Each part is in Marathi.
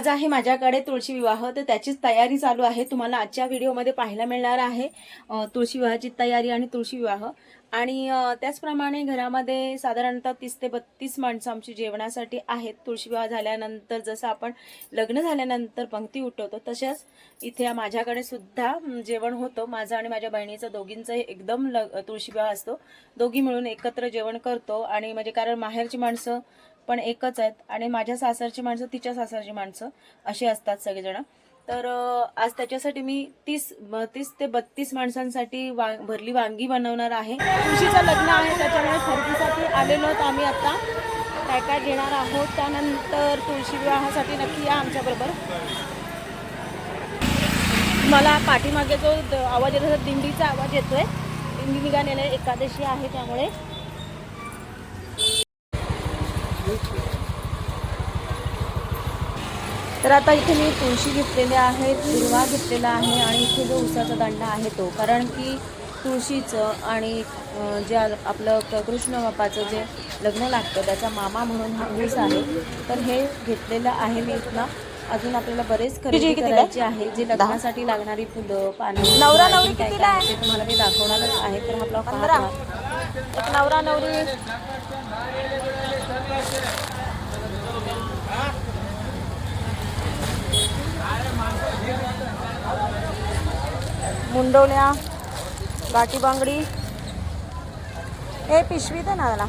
आज आहे माझ्याकडे तुळशी विवाह तर त्याचीच तयारी चालू आहे. तुम्हाला आजच्या व्हिडिओमध्ये पाहायला मिळणार आहे तुळशी विवाहाची तयारी आणि तुळशी विवाह. आणि त्याचप्रमाणे घरामध्ये साधारणतः तीस ते बत्तीस माणसं आमची जेवणासाठी आहेत. तुळशी विवाह झाल्यानंतर जसं आपण लग्न झाल्यानंतर पंक्ती उठवतो तशाच इथे माझ्याकडे सुद्धा जेवण होतं. माझं आणि माझ्या बहिणीचं दोघींचं एकदम ल तुळशी विवाह असतो. दोघी मिळून एकत्र जेवण करतो. आणि म्हणजे कारण माहेरची माणसं पण एकच आहेत. आणि माझ्या सासरची माणसं तिच्या सासरची माणसं अशी असतात सगळेजण. तर आज त्याच्यासाठी मी तीस ब- तीस ते बत्तीस माणसांसाठी वा भरली वांगी बनवणार आहे. तुळशीचं लग्न आहे त्याच्यामुळे खरेदीसाठी आलेलो आहोत आम्ही आता. काय काय घेणार आहोत त्यानंतर तुळशी विवाहासाठी नक्की या आमच्याबरोबर. मला पाठीमागे जो द- आवाज येतो दिंडीचा आवाज येतोय. दिंडी निघालेला एकादशी आहे त्यामुळे. तर आता इथे मी तुळशी घेतलेले आहे दुर्वा घेतलेला आहे आणि इथे जो उसाचा दांडा आहे तो. कारण की तुळशीचं आणि जे आपलं कृष्ण बापाचं जे लग्न लागतं त्याचा मामा म्हणून हा ऊस आहे. तर हे घेतलेलं आहे मी इथला अजून आपल्याला बरेच खरेदी करायची आहे जे लग्नासाठी लागणारी फुलं पानं नवरा नवरी काय? ते तुम्हाला मी दाखवणारच आहे. तर आपला पंधरा. एक नवरा नवरी. मुंडवल्या गाठी बांगडी. हे पिशवी दे ना त्याला.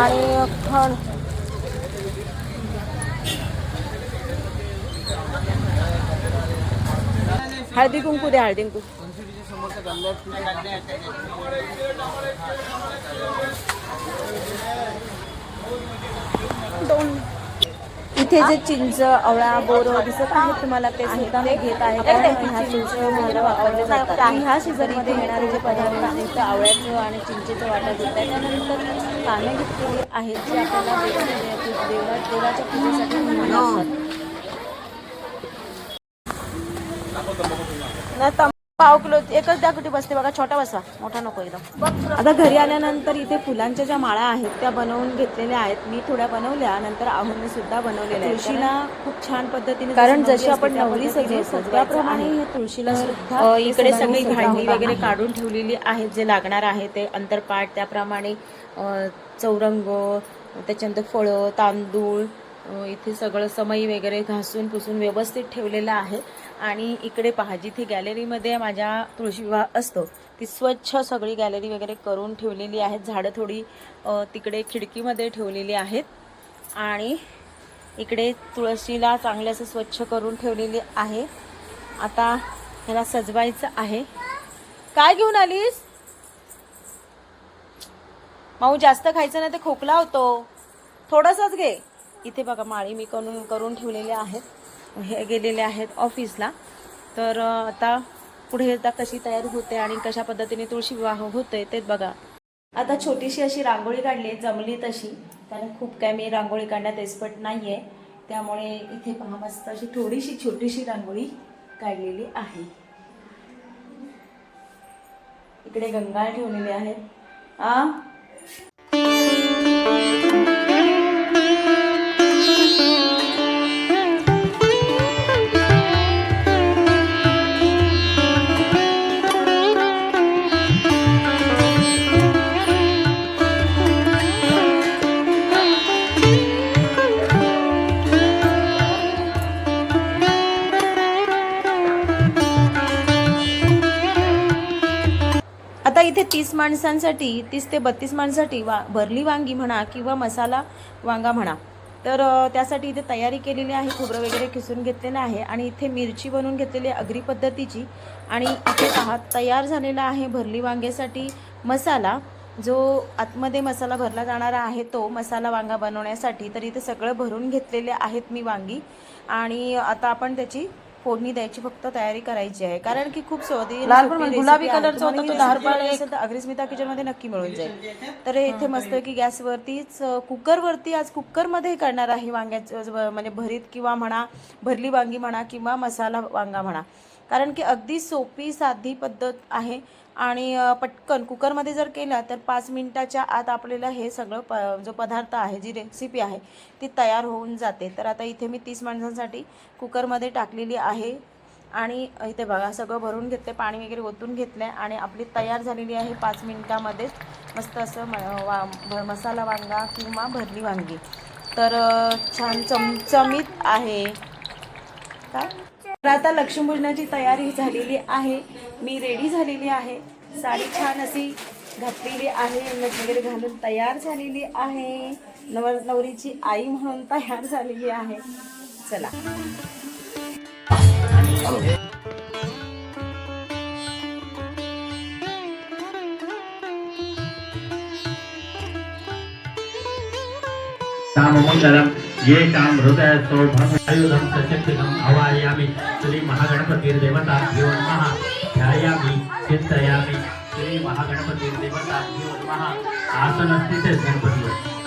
आणि खण. हळदी कुंकू द्या हळदी कुंकू. दोन इथे जे चिंच आवळा बोर दिसत आहेत तुम्हाला ते सुद्धा मी घेत आहे. कारण ह्या चिंच मला वापरले जातात. आणि ह्या सीझनमध्ये येणारे जे पदार्थ आहेत ते आवळ्याचं आणि चिंचेचं वाटा घेत आहे. त्यानंतर पानं घेतलेली आहेत जी आपल्याला देवा- देवा- देवाच्या पूजेसाठी पाव किलो एकच द्या कुठे बसते बघा छोटा बसवा मोठा नको एकदम. आता घरी आल्यानंतर इथे फुलांच्या ज्या माळा आहेत त्या बनवून घेतलेल्या आहेत. मी थोड्या बनवल्या नंतर आहुने सुद्धा बनवलेल्या आहेत. तुळशीला खूप छान पद्धतीने कारण जशी आपण नवरी त्याप्रमाणे हे तुळशीला सुद्धा इकडे सगळी भांडी वगैरे काढून ठेवलेली आहेत जे लागणार आहे ते अंतरपाठ त्याप्रमाणे चौरंग त्याच्यानंतर फळं तांदूळ इथे सगळं समई वगैरे घासून पुसून व्यवस्थित ठेवलेलं आहे. आणि इकडे पहा जिथे गॅलरीमध्ये माझ्या तुळशी विवाह असतो ती स्वच्छ सगळी गॅलरी वगैरे करून ठेवलेली आहेत. झाडं थोडी तिकडे खिडकीमध्ये ठेवलेली आहेत. आणि इकडे तुळशीला चांगले असं स्वच्छ करून ठेवलेली आहे. आता ह्याला सजवायचं आहे. काय घेऊन आलीस? माऊ जास्त खायचं नाही ते खोकला होतो. थोडंसंच घे. इथे बघा माळी मी करून करून ठेवलेले आहेत. हे गेलेले आहेत ऑफिसला तर आता पुढे आता कशी तयार होते आणि कशा पद्धतीने तुळशी विवाह होतोय तेच बघा. आता छोटीशी अशी रांगोळी काढली आहे, जमली तशी. कारण खूप काय मी रांगोळी काढण्यात एक्सपर्ट नाही आहे त्यामुळे इथे पहा मस्त अशी थोडीशी छोटीशी रांगोळी काढलेली आहे. इकडे गंगाळ ठेवलेले आहेत. आ? इथे तीस माणसांसाठी तीस ते बत्तीस माणसांसाठी वा भरली वांगी म्हणा किंवा मसाला वांगा म्हणा. तर त्यासाठी इथे तयारी केलेली आहे खोबरं वगैरे खिसून घेतलेलं आहे आणि इथे मिरची बनवून घेतलेली आहे अग्री पद्धतीची. आणि इथे पहा तयार झालेला आहे भरली वांग्यासाठी मसाला. जो आतमध्ये मसाला भरला जाणारा आहे तो मसाला वांगा बनवण्यासाठी. तर इथे सगळं भरून घेतलेले आहेत मी वांगी. आणि आता आपण त्याची फोडणी द्यायची फक्त तयारी करायची आहे. कारण की खूप सोपी लाल पण सोपी गुलाबी recipe आहे. कलरचा होता तुम्हाला तो दहा recipe रुपयाला हवी असेल तर अग्रिस्मिता किचनमध्ये नक्की मिळून जाईल. तर हे इथे मस्त की गॅसवरतीच अ, कुकरवरती आज कुकरमध्ये करणार आहे वांग्याचं म्हणजे भरीत किंवा म्हणा भरली वांगी म्हणा किंवा मसाला वांगा म्हणा. कारण की अगदी सोपी साधी पद्धत आहे. आणि पटकन कुकरमध्ये जर केला तर पाच मिनटाच्या आत आपल्याला हे सगळं प जो पदार्थ आहे जी रेसिपी आहे ती तयार होऊन जाते. तर आता इथे मी तीस माणसांसाठी कुकरमध्ये टाकलेली आहे. आणि इथे बघा सगळं भरून घेतले पाणी वगैरे ओतून घेतलं आहे आणि आपली तयार झालेली आहे पाच मिनटामध्येच मस्त असं म वा भ- मसाला वांगा किंवा भरली वांगी. तर छान चमचमीत आहे. काय तर आता लक्ष्मीपूजनाची तयारी झालेली आहे. मी रेडी झालेली आहे. साडी छान अशी घातलेली आहे. अंगठ वगैरे घालून तयार झालेली आहे. नवर नवरीची आई म्हणून तयार झालेली आहे. चला. राममङ्गलं येषां हृदय सौभमायुधं सशक्तिकम् अवायामि। श्रीमहागणपतिर्देवता नमः ध्यायामि चिन्तयामि। श्रीमहागणपतिर्देवता नमः आसनस्थिते गणपति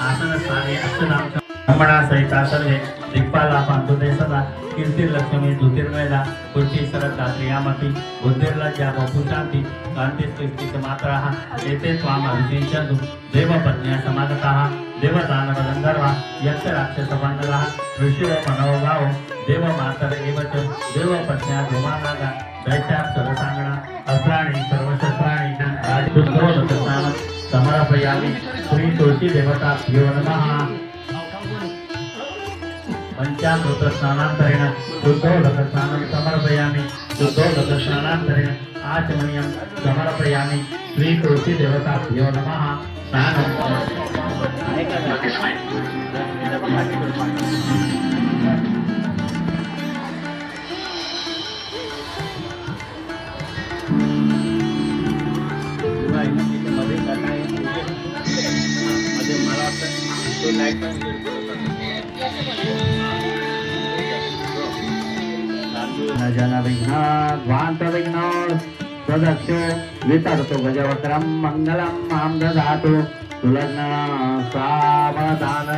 आसनस्थाने अक्षदां ब्रह्मणा सहिता सर्वे दिग्पाला पान्तु ते सदा कीर्तिर्लक्ष्मी ज्योतिर्मयदा पुष्टी सरदा क्रियामती बुद्धिर्लज्जा बहुशान्ति मात्रा एते स्वाम अभिषिञ्चन्तु देवपत्न्या समागता। देवदानवगन्धर्वा यक्षराक्षसवन्दरः ऋषयो मनोभावो देवमातर एव च देवपत्न्या धूमानागा दैत्याप्सरसाङ्गणा अस्त्राणि सर्वशस्त्राणि राजपुत्रोदकस्नानं समर्पयामि। श्री तुलसी देवताभ्यो नमः। पञ्चामृतस्नानान्तरेण शुद्धोदकस्नानं समर्पयामि। शुद्धोदकस्नानान्तरेण आचमनीयं समर्पयामि। श्री तुलसी देवताभ्यो नमः। स्नानं जन विघ्नाध्वान्त विघ्नो स्वदक्षो वितर्तु गजवक्त्रं मङ्गलं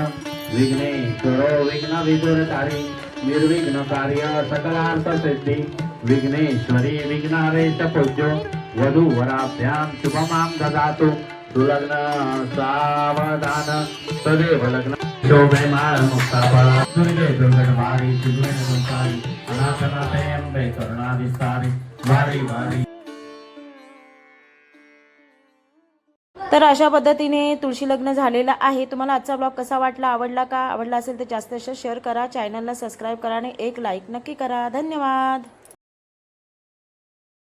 मां ददातु सुलग्न निर्विघ्न कार्य सकलार्थ सिद्धी विघ्नेश्वरी विघ्नारेश पूज्यो वधू वधूवराभ्यां शुभमां ददातु। सुलग्न सावधान तदेव लग्न। शोभेमाळ मुक्ताफळ दुर्गे दुर्गटवारी दुर्गटवारी अनाथनाथे अंबे करुणाविस्तारी वारी वारी। तर अशा पद्धतीने तुळशी लग्न झालेलं आहे. तुम्हाला आजचा ब्लॉग कसा वाटला आवडला का? आवडला असेल तर जास्त जास्त शेअर करा. चॅनलला सबस्क्राईब करा आणि एक लाईक नक्की करा. धन्यवाद.